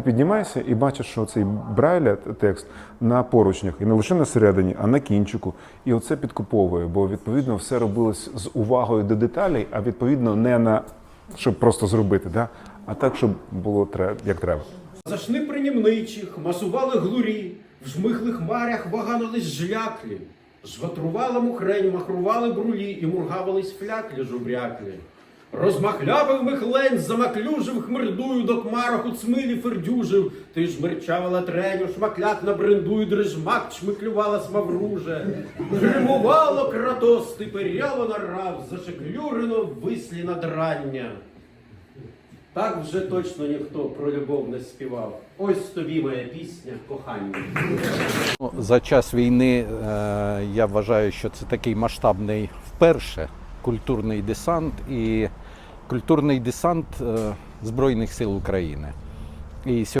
Піднімаєшся і бачиш, що цей брайля текст на поручнях, і не лише на середині, а на кінчику. І оце підкуповує, бо відповідно все робилось з увагою до деталей, а відповідно не на щоб просто зробити, да? а так, щоб було як треба. Зашни принімничих, масували глурі, в жмихлих марях ваганились жляклі, жватрували мухрень, махрували брулі і мургавились фляклі жубряклі. Розмахлявив михлень, замаклюжив хмирдую, до кмарок у цмилі фердюжив. Ти ж мерчавала треню, шмакляк на брендую, дрижмак чмиклювала смавруже. Гримувало кратос, ти перяло нарав, зашеклюрено вислі надрання. Так вже точно ніхто про любов не співав. Ось тобі моя пісня кохання. Ну, За час війни е, я вважаю, що це такий масштабний вперше культурний десант і культурний десант е, Збройних сил України. І